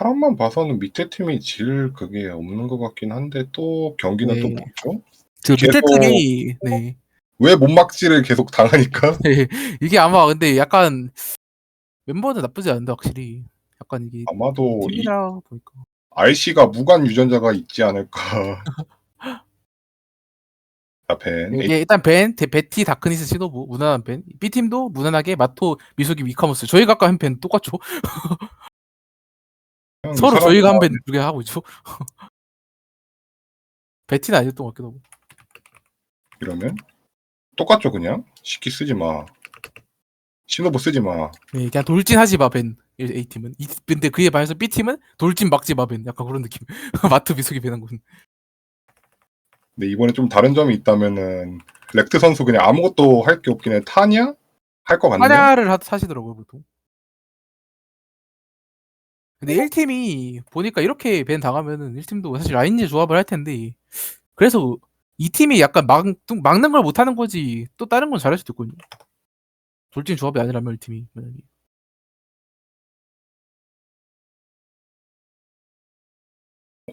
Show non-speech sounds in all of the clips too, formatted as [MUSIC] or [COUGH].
사람만 봐서는 밑에 팀이 질 그게 없는 것 같긴 한데 또 경기는 네. 또 뭐죠? 그 밑에 계속- 팀이 네. 왜 못 막지를 계속 당하니까 [LAUGHS] 이게 아마 근데 약간 멤버는 나쁘지 않은데 확실히 약간 이게 아마도 이 팀이라 보니까 RC가 무관 유전자가 있지 않을까. [LAUGHS] 자, 벤. 이게 일단 벤, 데- 베티, 다크니스, 시노부 무난한 벤. B 팀도 무난하게 마토, 미소기, 위카모스. 저희가 아까 한벤 똑같죠? [LAUGHS] 서로 이 저희가 한 사람들만 벤두개 하고 있죠. 베티는 [LAUGHS] 아니었던 것 같기도 하고. 이러면 똑같죠 그냥 시키 쓰지 마. 신호부 쓰지 마. 네, 그냥 돌진하지 마 벤. A 팀은. 이, 근데 그에 반해서 B 팀은 돌진 막지 마 벤. 약간 그런 느낌. 미소기, 벤한 건. 근데 이번에 좀 다른 점이 있다면은 렉트 선수 그냥 아무것도 할 게 없긴 해. 타냐? 할 거 같네. 하냐를 하- 사시더라고요 보통. 근데 1팀이 보니까 이렇게 벤 당하면은 1팀도 사실 라인즈 조합을 할 텐데 그래서 이 팀이 약간 막, 막는 걸 못하는 거지 또 다른 건 잘할 수도 있거든요. 돌진 조합이 아니라면 1팀이 만약에.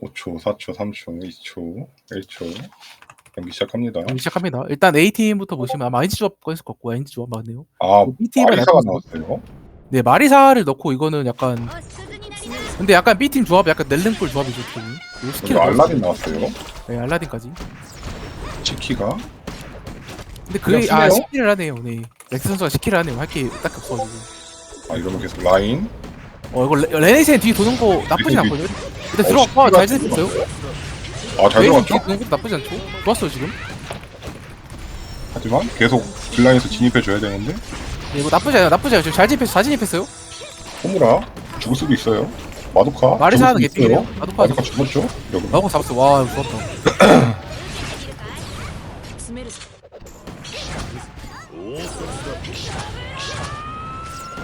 오 5초, 4초, 3초, 2초, 1초. 경기 시작합니다. 그럼 시작합니다. 일단 A팀부터 보시면 아마 ING 조합 꺼냈을 것 같고 ING 조합 맞네요. 아, B팀은 마리사가 약간 나왔어요. 네 마리사를 넣고 이거는 약간 근데 약간 B팀 조합이 약간 넬름꿀 조합이죠. 좀. 요 스킬 알라딘 나왔어요. 네 알라딘까지. 치키가. 근데 그게 아 쓰네요? 시키를 하네요. 네. 렉스 선수가 시키를 하네요. 할 게 딱히 없어가지고. 아, 이러면 계속 라인. 어 이거 레- 레네시엔 뒤에 도는 거 나쁘진 레네시엔 않거든요. 근데 어, 들어갔고 잘 시키가 됐어요. 아, 잘 레네시엔 들어갔죠? 뒤에 도는 것도 나쁘지 않죠. 좋았어요 지금. 하지만 계속 딜라인에서 진입해 줘야 되는데. 네, 이거 나쁘지 않아요. 나쁘지 않아요. 지금 잘 진입했어. 잘 진입했어요. 호무라 죽을 수도 있어요. 마도카. 마리사 하는. 개피예요. 마도카 마도카 죽었죠? 여기. 나고 잡았어. 와 이거 좋았다.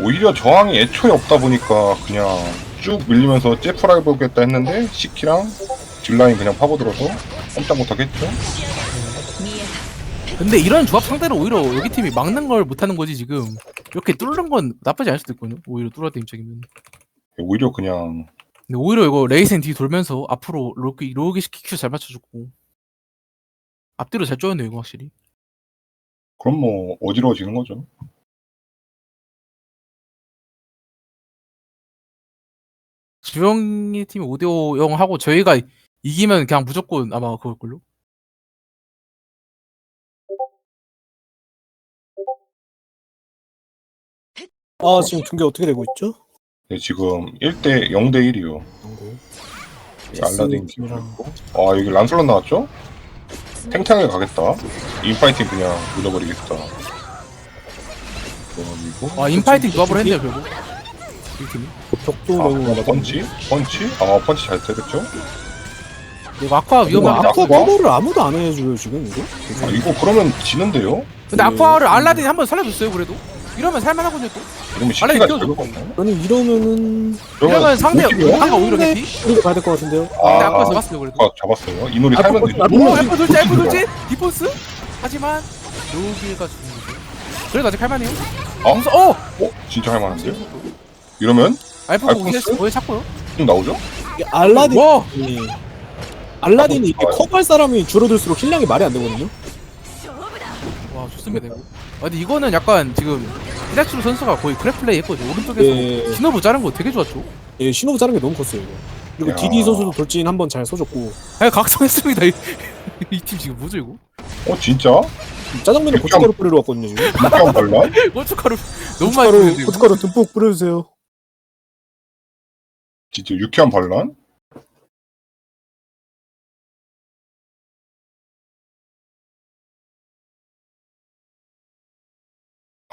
오히려 저항이 애초에 없다 보니까 그냥 쭉 밀리면서 제프라 해보겠다 했는데 시키랑 딜라인 그냥 파고들어서 꼼짝 못하겠죠? 근데 이런 조합 상대로 오히려 여기 팀이 막는 걸 못하는 거지 지금. 이렇게 뚫는 건 나쁘지 않을 수도 있거든요. 오히려 뚫어야 돼 입장이면. 오히려 그냥 근데 오히려 이거 레이센 뒤 돌면서 앞으로 로기 로기 시키 큐 잘 맞춰주고 앞뒤로 잘 쪼였네요 이거 확실히. 그럼 뭐 어지러워지는 거죠. 주영이 팀이 5대5 0 하고 저희가 이기면 그냥 무조건 아마 그걸걸요? 아 지금 중계 어떻게 되고 있죠? 네, 지금 1대 0대 1이요. 알라딘 팀이랑 아 여기 란슬런 나왔죠? 탱탱하게 가겠다. 인파이팅 그냥 묻어버리겠다. 그리고 아 인파이팅 조합을 했네요 결국 이 팀이 벽도 아, 너무 펀치? 펀치? 아 펀치 잘 때렸죠? 이거 아쿠아 위험한 이거 아쿠아 아쿠아? 커버를 아무도 안 해줘요 지금 이거? 아 이거 그러면 지는데요? 근데 아쿠아를 알라딘이 한 번 살려줬어요 그래도 이러면 살만하거든요 또 이러면 알라딘 시키가. 잘먹었네 저는 이러면은 이러면 상대? 아까 오히려 근데 개피 우리가 가야 될 것 같은데요? 근데 아, 아쿠아 잡았어요 그래도 아, 잡았어요. 이 놀이 아, 살면 아, 되죠. 아, 오 아, F 돌진 F 돌진 디포스 하지만 로기가 죽는 거죠 그래도 아직 할만해요 어? 어? 어? 진짜 할만한데요? 이러면 알프가 알프스? 오케이 뭐에 찾고요 좀 나오죠? 이게 알라딘이 와 알라딘이 이게 아, 커버할 사람이 줄어들수록 힐량이 말이 안 되거든요? 와 좋습니다 이거 아 근데 이거는 약간 지금 히라츠루 선수가 거의 그래플레이 했거든요 오른쪽에서 예, 신호부 자른 거 되게 좋았죠? 예 신호부 자른 게 너무 컸어요 이거. 그리고 야. 디디 선수도 돌진 한 번 잘 써줬고. 아 각성했습니다. [LAUGHS] 이 팀 지금 뭐죠 이거? 어 진짜? 짜장면에 고춧가루 뿌리러 왔거든요 지금. 육감 발란? [LAUGHS] 고춧가루 너무 많이 고춧가루, 뿌리는데 고춧가루 듬뿍 뿌려주세요. 진짜 유쾌한 반란?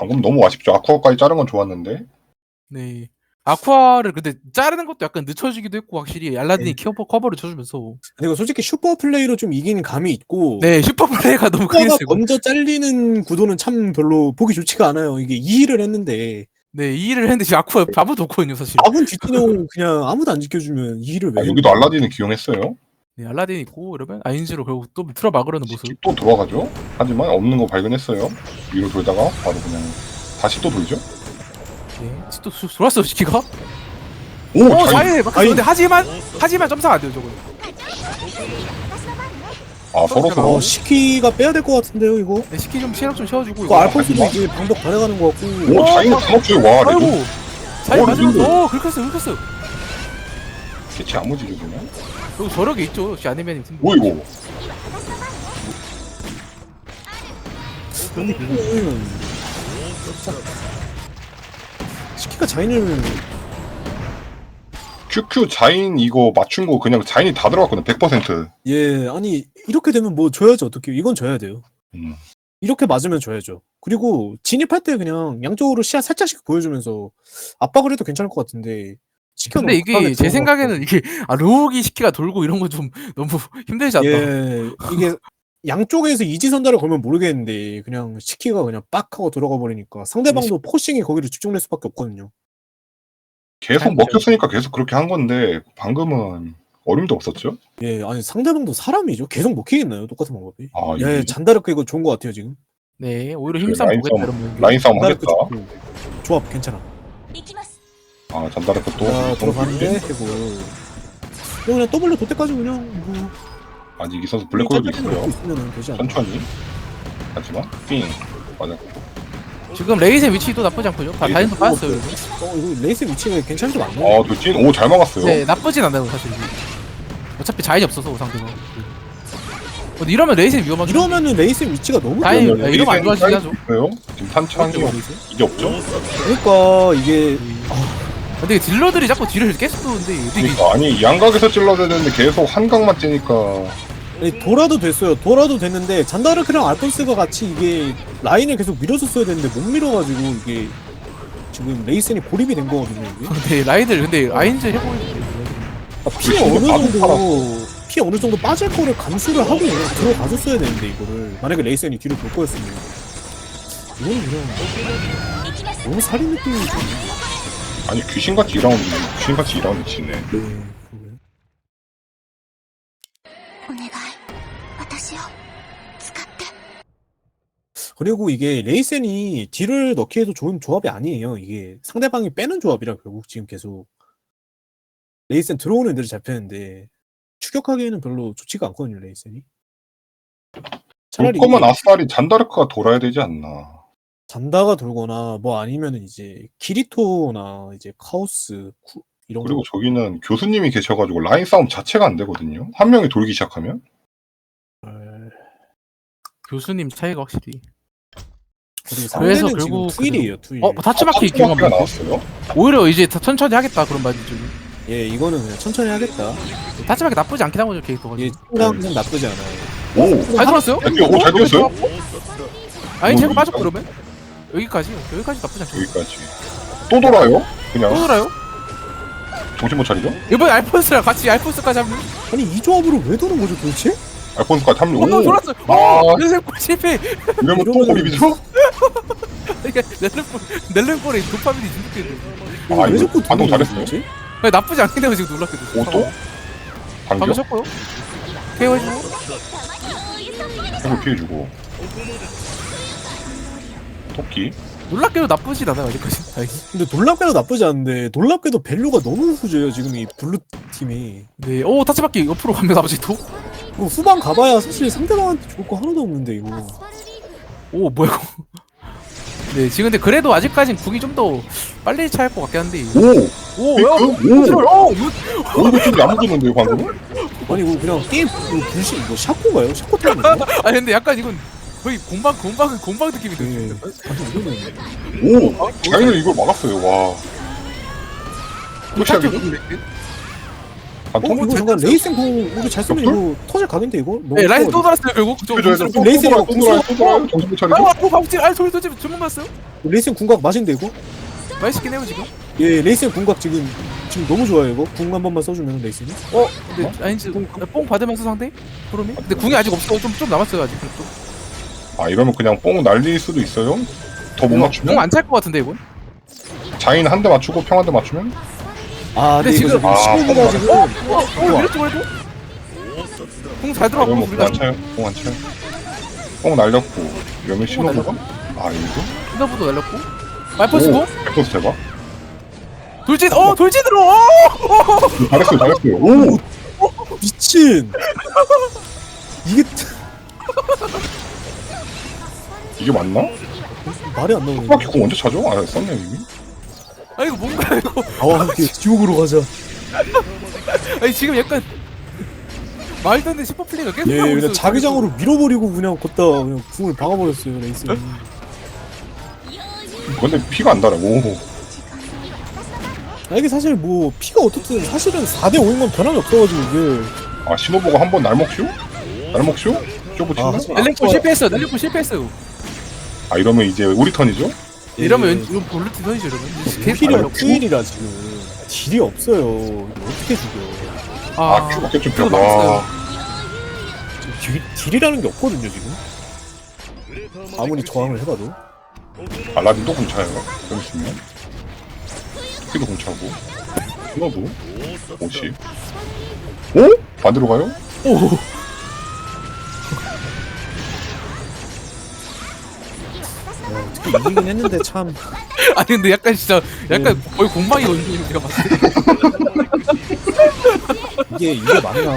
방금 너무 아쉽죠. 아쿠아까지 자른 건 좋았는데. 네 아쿠아를 근데 자르는 것도 약간 늦춰지기도 했고 확실히 알라딘이 커버, 커버를 쳐주면서 그리고 솔직히 슈퍼 플레이로 좀 이긴 감이 있고 네 슈퍼 플레이가 너무 크게 슈퍼가 됐어요 먼저 잘리는 구도는 참 별로 보기 좋지가 않아요 이게 2힐을 했는데 네, 이 일을 했는데 지금 아쿠아 아무도 없거든요, 사실. 아군 뒷진영 [LAUGHS] 그냥 아무도 안 지켜주면 2힐을 왜 아, 해? 여기도 알라딘을 기용했어요. 네, 알라딘 있고 이러면 아인즈로 결국 또 틀어 막으려는 모습. 또 돌아가죠. 하지만 없는 거 발견했어요. 위로 돌다가 바로 그냥 다시 또 돌죠. 네, 또 수- 돌았어요, 시키가. 오어 자인 자인에 막혔어 근데 하지만 하지만 점사가 안 돼요 저거 아 서로 어, 서로 시키가 빼야 될 것 같은데요 이거 네, 시키 좀 체력 좀 채워주고 이거 이거 알폰스도 이제 방벽 다 돼가는 것 같고 오 자인은 단업줘요 와 레드 아이고 자인 어, 맞으면서 레드. 어 긁혔어 긁혔어 대체 아무지죠 그냥 여기 저력이 있죠. 역시 아니면이 팀오 이거 근데 이거는 시키가 자인을 QQ 자인 이거 맞춘 거 그냥 자인이 다 들어갔거든 100%예 아니 이렇게 되면 뭐 줘야죠 어떻게? 이건 줘야 돼요. 음. 이렇게 맞으면 줘야죠. 그리고 진입할 때 그냥 양쪽으로 시야 살짝씩 보여주면서 압박을 해도 괜찮을 것 같은데 시켜 근데 이게 제 생각에는 이게 아 로우기 시키가 돌고 이런 거 좀 [LAUGHS] 너무 힘들지 않나 예 이게 양쪽에서 이지선다를 걸면 모르겠는데 그냥 시키가 그냥 빡 하고 들어가 버리니까 상대방도 포싱이 거기를 집중될 수밖에 없거든요. 계속 먹혔으니까 계속 그렇게 한 건데 방금은 어림도 없었죠? 예 아니 상대방도 사람이죠. 계속 먹히겠나요? 똑같은 방법이? 아예 이게 잔다르크 이거 좋은 것 같아요 지금. 네 오히려 힘싸움 라인 보겠다 싸움, 이런 분 라인 싸움 잔다르크 하겠다. 조합 괜찮아 아 잔다르크 또? 자또 들어가는데? 해고 이거. 그냥 W 도 때까지 그냥 뭐 아직 있어서 블랙홀도 짧게 있어요 되지 않나 천천히? 하지만 삥. 맞았고 지금 레이의 위치도 나쁘지 않고요. 다 다인도 빠졌어요 여기. 어 이거 레이스 위치가 괜찮은 좀 않나요? 아저찐오잘 막았어요. 네 나쁘진 않아요 사실. 어차피 자인이 없어서 상대가. 근데 이러면 레이는 위험하죠 이러면은 레이스 위치가 너무 아니, 좋아요. 네, 이러면 안 좋아지긴 하죠. 있어요 지금 탄창이 이게 없죠? 그러니까 이게 근데 딜러들이 자꾸 뒤를 계속 도는데 이게 그러니까 아니 양각에서 찔러야 되는데 계속 한각만 찌니까 아니, 돌아도 됐어요. 돌아도 됐는데 잔다르크랑 알폰스가 같이 이게 라인을 계속 밀어줬어야 되는데 못 밀어가지고 이게 지금 레이센이 고립이 된 거거든요. 이게. 근데 라이들 근데 아인즈 해보는데 아, 피 진짜 어느 정도 피 어느 정도 빠질 거를 감수를 하고 들어가줬어야 되는데 이거를 만약에 레이센이 뒤로 돌 거였으면 이거는 그냥 너무 살인 느낌이 좀. 아니 귀신같이 2라운드 귀신같이 일하는 짓네. 네, 그리고 이게 레이센이 딜을 넣기 에도 좋은 조합이 아니에요. 이게 상대방이 빼는 조합이라 결국 지금 계속 레이센 들어오는 애들이 잡혔는데 추격하기에는 별로 좋지가 않거든요 레이센이. 조커만 아스날이 잔다르크가 돌아야 되지 않나. 잔다가 돌거나 뭐 아니면은 이제 키리토나 이제 카오스 쿠, 이런 그리고 거 저기는 교수님이 계셔가지고 라인 싸움 자체가 안 되거든요 한 명이 돌기 시작하면 교수님 차이가 확실히 그리고 그래서 상대는 지금 결국 투일이에요. 투일. 어 타츠마키 기가 기용하면 나왔어요 오히려 이제 다 천천히 하겠다 그런 말이 좀 예, 이거는 그냥 천천히 하겠다. 타츠마키 나쁘지 않긴 하거든요 캐릭터가 예, 충당은 나쁘지 않아요. 오잘 잘 돌았어요? 뛰었- 오, 잘 뛰었어요? 아니 오, 제가 빠졌 여기까지. 그러면 여기까지 여기까지 나쁘지 않죠 여기까지 또 돌아요? 그냥 또 돌아요? 정신 못 차리죠? 이번에 알폰스랑 같이 알폰스까지 하면 아니 이 조합으로 왜 도는 거죠 도대체? 알폰스까지 합류 어, 또오 돌았어 아. 어 넬렘골 실패 이러면 또 이러면은- 고립이죠? 그러니까 넬렘골 넬렘골에 도파민이 진득했는데 아, 왜 이거 자꾸 반동 도는 거죠, 잘했어요? 도대체? 나쁘지 않긴 해요 지금 놀랍게도 오 또? 방금? 쳤고요 케어 해주고 핵을 피해주고 토끼 놀랍게도 나쁘진 않아요 아직까지 다행히 근데 놀랍게도 나쁘지 않은데 놀랍게도 밸류가 너무 후져요 지금 이 블루 팀이 네오 타치바퀴 옆으로 가면 아버지 도? 뭐 후반 가봐야 사실 상대방한테 좋을 거 하나도 없는데 이거 오 뭐야 이거 네 지금 근데 그래도 아직까진 궁이 좀 더 빨리 차일 것 같긴 한데 오! 오 그, 야 오! 오 이거 오 이거 좀 야무지는데요 방금? 아니 이거 그냥 게임 이거 불신 뭐 샤코가요? 샤코 타임인가? [LAUGHS] 아 근데 약간 이건 거의 공방 공방 공방 느낌이 네. 들어요 아니 이거는 오! 자인을 이걸 막았어요 와 타치 토시하기죠? 어 반통? 이거 잠깐 레이센 공 이거 잘 쓰면 이거 터질 각인데 이거? 너무 네 라인 또 커가지고. 돌았어요 결국 저 해줘야 돼. 공수로- 레이센이 또 돌아요, 또 돌아요, 또 돌아요. 정신 못 차리죠? 아, 아, 방질, 아, 소리 소리 전문 봤어요? 레이센 궁각 맛인데 이거? 맛있긴 해요 지금. 예 레이센 궁각 지금 지금 너무 좋아요 이거 궁 한 번만 써주면 레이센이 어, 근데 아닌지 뽕 받으면서 상대 프롬이? 근데 궁이 아직 없어, 좀좀 남았어요 아직. 아 이러면 그냥 뽕 날릴 수도 있어요? 더 못 맞추면? 궁안찰 것 같은데 이건. 자인 한 대 맞추고 평 한 대 맞추면? 아 근데 근데 이거 지금- 지금 아, 15분가 지금 어, 이랬죠 그래도. 궁잘 들어갔고 이러면 우리가 뽕안 차요? 뽕안 차요? 뽕 날렸고 이러면 신호부가? 아 이거? 신나부도 날렸고. 말퍼스고 백퍼스 대박? 돌진 어 돌진으로 어! 잘했어요 잘했어요 오 미친 이게 이게 맞나? 말이 안 나오네 토마키 공 언제 찾아? 아 썼네 이미 아 이거 뭔가 이거 나와 함께 지옥으로 가자 [LAUGHS] 아니 지금 약간 말도 안 되는 슈퍼 플레이가 계속 예 나오고 그냥. 자기장으로 밀어버리고 그냥 걷다 그냥 궁을 박아버렸어요 레이스는 근데 피가 안 달아 오아 이게 사실 뭐 피가 어떻든 사실은 4대 5인 건 변함이 없어가지고 이게 아 신호보가 한 번 날먹쇼? 날먹쇼? 쇼부 친다? 아, 아. 넬리코 실패했어 넬리코 실패했어 이러면 이제 우리 턴이죠? 이러면 예. 연- 이거 볼루티 선이죠 이러면? 힐이 아, 큐일이라 지금. 딜이 없어요. 이거 어떻게 죽여? 아 큐가 좀 큐가. 와. 지금 딜, 딜이라는 게 없거든요 지금. 아무리 저항을 해봐도. 알라딘 또 공차요. 여기 있으면 스키도 공차고. 신호도 50 오? 반대로 가요? 오 이기긴 했는데 참. [LAUGHS] 아니 근데 약간 진짜 약간 네. 거의 공방이 원숭이 제가 봤을 때 이게 이게 맞나.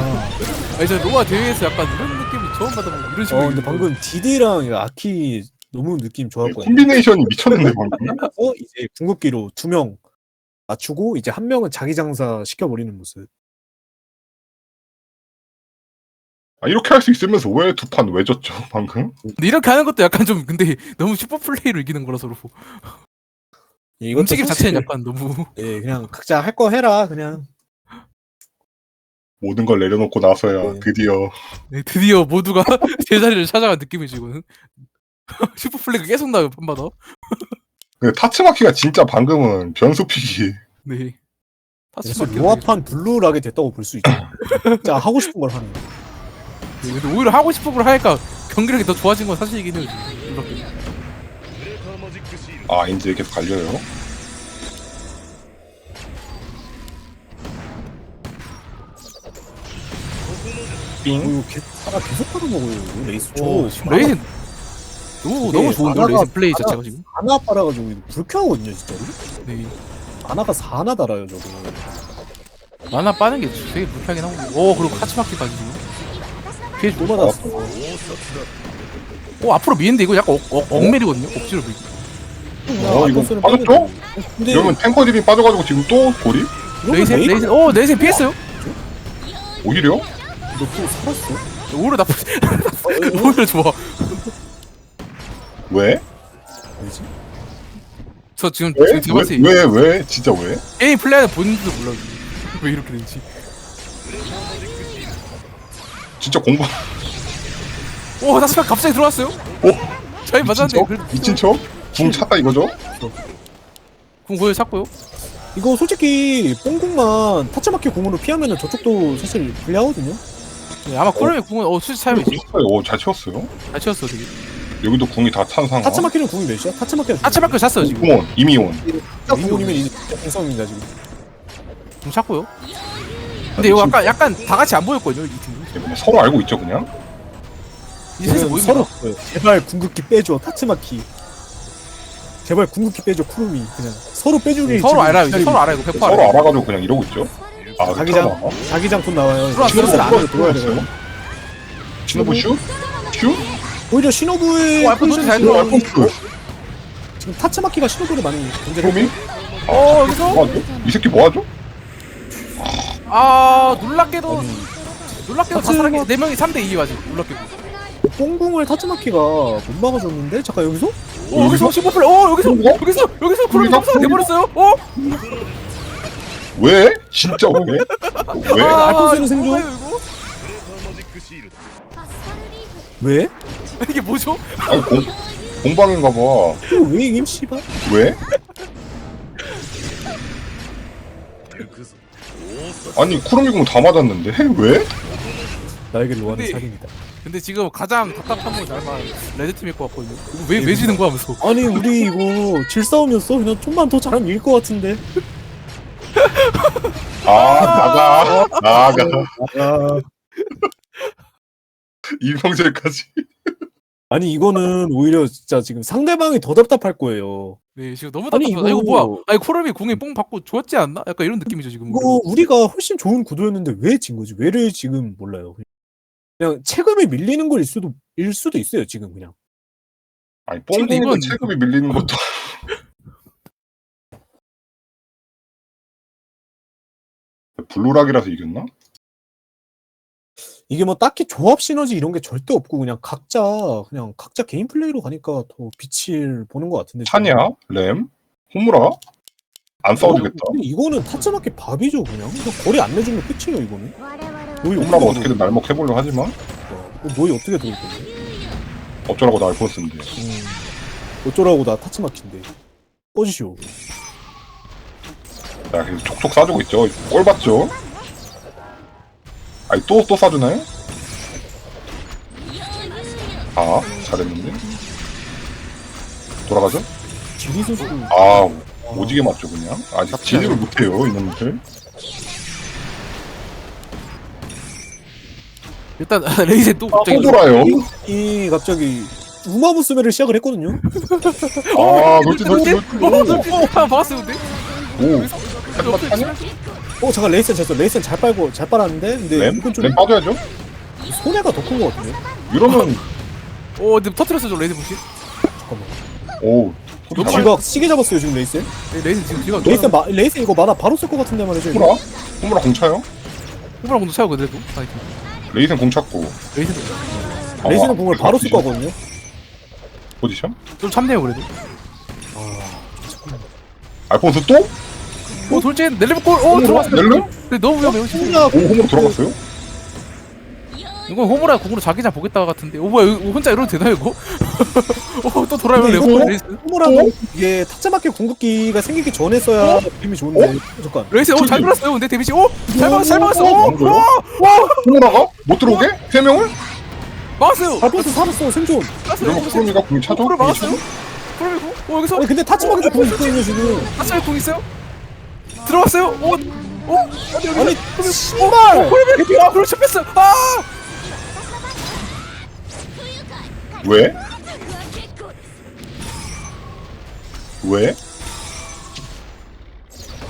아니 저 로아 대회에서 약간 이런 느낌이 처음 받아보고 이런 식으로 어 근데 방금 디디랑 이 아키 너무 느낌 좋았거든요. 콤비네이션이 미쳤는데 방금? 어 이제 궁극기로 두 명 맞추고 이제 한 명은 자기 장사 시켜버리는 모습 아, 이렇게 할 수 있으면서 왜 두 판 왜 졌죠 [LAUGHS] 방금? 근데 이렇게 하는 것도 약간 좀 근데 [LAUGHS] 너무 슈퍼 플레이로 이기는 거라 서로. 예, 이것도 움직임 사실, 자체는 약간 너무. 예 그냥 각자 할 거 해라 그냥. 모든 걸 내려놓고 나서야 네. 드디어. 네, 드디어 모두가 [LAUGHS] 제자리를 찾아간 느낌이지 이거는. 슈퍼 플레이가 계속 나요 판마다. 근데 타츠마키가 진짜 방금은 변수픽이. 네. 그래서 타치마키 로아판 블루락이 됐다고 볼 수 있죠. 진짜 하고 싶은 걸 하는 네, 근데 오히려 하고 싶은 걸 하니까 경기력이 더 좋아진 건 사실이긴 해요. 지금. 이렇게. 아 이제 계속 갈려요? 삥 어, 개, 하나 계속 받아먹어요. 레이스 오, 레이슨 너무 너무 좋은데 하나가- 레이슨 플레이 자체가 지금? 하나 빨아가지고 이거 불쾌하거든요 진짜로? 네. 하나가 4나 달아요 저거. 만화 빠는 게 되게 불쾌하긴 하고. 오 그리고 카츠마키까지 지금 피해 또 맞았어 오 앞으로 미는데 이거 약간 억, 억, 억멜이거든요 억지로 밀고 어, 이거 아토스는 빠졌죠? 근데 이러면 탱커들이 빠져가지고 지금 또 고립? 이러면 레이슨 레이- 레이슨 오 레이슨 피했어요 오히려? 너또 살았어? 오히려 나쁘 오히려 좋아 왜? 왜지? 저 지금 왜? 지금 제가 봤을 때 왜? 왜? 왜? 진짜 왜? 게임 플레이하는 본인도 몰라요 왜 이렇게 되는지 진짜 공부 오 나스파 갑자기 들어왔어요 오! 저희 맞았는데 미친 척? 궁 찼다 이거죠? 궁 거의 찾고요 이거 솔직히 뽕궁만 타츠마키 궁으로 피하면은 저쪽도 사실 불리하거든요 네, 아마 코르미 궁은 어 수지 쳤어요. 오, 잘 채웠어요. 잘 치웠어 되게 여기도 궁이 다 찬 상황. 타츠마키는 궁이 몇이야? 타츠마키는 타츠마키 찼어요 지금 궁원, 이미 온. 딱 궁이면 이제 공성입니다 지금 궁 찾고요 근데 이거 약간 약간 다 같이 안 보였거든요 이 팀 그냥 서로 알고 있죠, 그냥? 이 이거는 모입니다 서로 제발 궁극기 빼줘 타츠마키 제발 궁극기 빼줘 쿠루미 그냥 서로 빼주길 서로 지금 알아요 이제 기다리고 서로 알아요 이거 100% 서로 알아요 알아가지고 그냥 이러고 있죠. 아, 자기장 들어가. 자기장 돈 나와요 들어왔어요. 들어왔어요. 돼요 신호부 슈? 슈? 오히려 신호부의 오, 알파 노래 잘 포지션이 들어와. 지금- 알폰프. 지금 타츠마키가 신호부를 많이 프로미? 어 여기서 뭐하죠? 이 새끼 뭐하죠? 아 놀랍게도 아니, 놀랍게도 다 타츠마- 살아계 4명이 3대 2 맞아 놀랍게도 뽕궁을 타츠마키가 못 막아줬는데 잠깐 여기서 오 여기서 15플레이 오 여기서 거? 여기서 여기서 그런 우리가 점수가 돼버렸어요 어? 왜? 진짜 왜? 왜? 아, 알폰스는 이거 생존? 뭐예요, 이거? 왜? [LAUGHS] 이게 뭐죠? 아니, 공, 공방인가 봐. 이거 왜 이김 씨발 왜? 아니, 쿠르미공 다 맞았는데? 왜? 나에게 로아는 근데- 사기입니다 근데 지금 가장 답답한 건 잘만 레드팀일 것 같거든요 이거 왜, 왜 지는 거야 하면서 아니 우리 이거 질 싸움이었어 그냥 좀만 더 잘하면 이길 것 같은데 [LAUGHS] 아, 나가. 나가. 아 [LAUGHS] 이병재까지. 아니 이거는 오히려 진짜 지금 상대방이 더 답답할 거예요. 네 지금 너무 아니, 답답하다. 이거 이거- 뭐야? 아니 코르미 공에 뽕 받고 좋았지 않나? 약간 이런 느낌이죠 지금. 이거 우리가 훨씬 좋은 구도였는데 왜 진 거지? 왜를 지금 몰라요. 그냥 체급이 밀리는 걸일 수도 일 수도 있어요 지금 그냥. 아니 이건- 체급이 밀리는 것도 [LAUGHS] 블루락이라서 이겼나? 이게 뭐 딱히 조합 시너지 이런 게 절대 없고 그냥 각자 그냥 각자 개인 플레이로 가니까 더 빛을 보는 것 같은데. 지금. 차냐? 램? 호무라? 안 싸워주겠다 이거는 타짜마켓 밥이죠 그냥. 그냥 거리 안 내주면 끝이에요 이거는. 我々は 노이 호무라가 어떻게든 날먹해보려 하지만 어, 노이 어떻게 들어올 건데? 어쩌라고 나 알폰스인데 음. 어쩌라고 나 타츠마키인데 꺼지쇼 야 계속 촉촉 쏴주고 있죠 꼴 봤죠? 아니 또 또 쏴주나요? 아 잘했는데 돌아가죠? 지리 선수 아 오지게 맞죠 그냥 아직 진입을 못해요 이놈들 일단 [LAUGHS] 레이제 또아 갑자기 호보라요 이 갑자기 우마무스메를 시작을 했거든요 아 어, 돌진. 아, 봤어요 근데? 오 타냐? 어 잠깐 레이센 졌어 레이센 잘 빨고 잘 빨았는데 근데 램? 이건 좀 램 빠져야죠 손해가 더 큰 것 같은데 이러면 어 근데 터트렸어 저 레이제 보시. 잠깐만 오 너무 쥐가 시계 잡았어요 지금 레이센 레이제 지금 뒤가 레이센 마, 레이센 이거 만화 바로 쓸 것 같은데 말이죠 이거. 호무라? 호무라 공차요? 호불아 공도 차고 그래도. 아니 레이센 공 찾고 레이제 아, 레이센은 공을 바로 쓸 포지션? 거거든요 포지션? 좀 참네요 그래도. 아 알폰스 또? 어 돌진 넬레브 골. 어 호무라? 들어갔어요. 넬름? 근데 너무 위험해요. 지금. 혼자 오 호무라 돌아갔어요? 이건 호무라 공으로 자기장 보겠다 같은데. 오 뭐야 이거 혼자 이러면 되나 이거? [LAUGHS] 어또 돌아요 근데. 이거- 레이제. 호무라는 이게 타짜마켓 궁극기가 생기기 전에 써야 힘이 좋은데 어? 잠깐 레이제 어잘 들었어요. 근데 데미지 오잘 막았어 잘 막았어. 어, 오, 뭐야? 오, 호무라가? 못 들어오게? 세 명을? 막았어요. 발포스 살았어 생존 막았어요. 그러면 쿠로미가 공 차죠? 골을 막았어요. 어 여기서 아니 근데 타짜마켓도 궁 있거든요 지금 하차에 공 있어요? 들어갔어요? 오, 오, 아니 여기 아니 어, 씨발 골을 아, 그걸 쳤어. 아, 왜? 왜?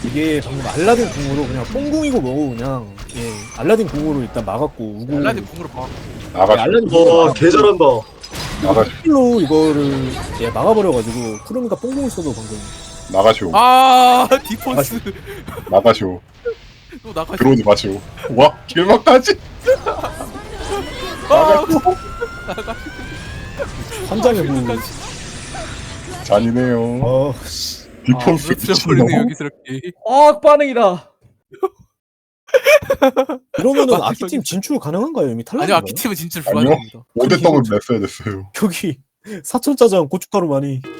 이게 방금 알라딘 궁으로 그냥 뽕궁이고 뭐고 그냥 예 알라딘 궁으로 일단 막았고 우고 알라딘 공으로 봐. 나가시 알라딘 궁으로 와, 개 잘한다. 나가시 로 이거를 예 막아버려가지고 쿠르미가 뽕궁을 써도 방금. 나가시오 아, 디폰스. 나가시오 또 나가. 들어오지 마시오. 와 길막까지. 아, 환장의 구 잔이네요 어, 씨. 디폰스 아, 들어버리네 여기스럽게. 아, 반응이다. [LAUGHS] 이러면은 아, 아키팀 진출 가능한가요? 이미 탈락 아니요, 인가요 아키 팀은 진짜 아니요. 불가능합니다. 5대 더블 냈어야 됐어요 [LAUGHS] 여기 사천짜장 고춧가루 많이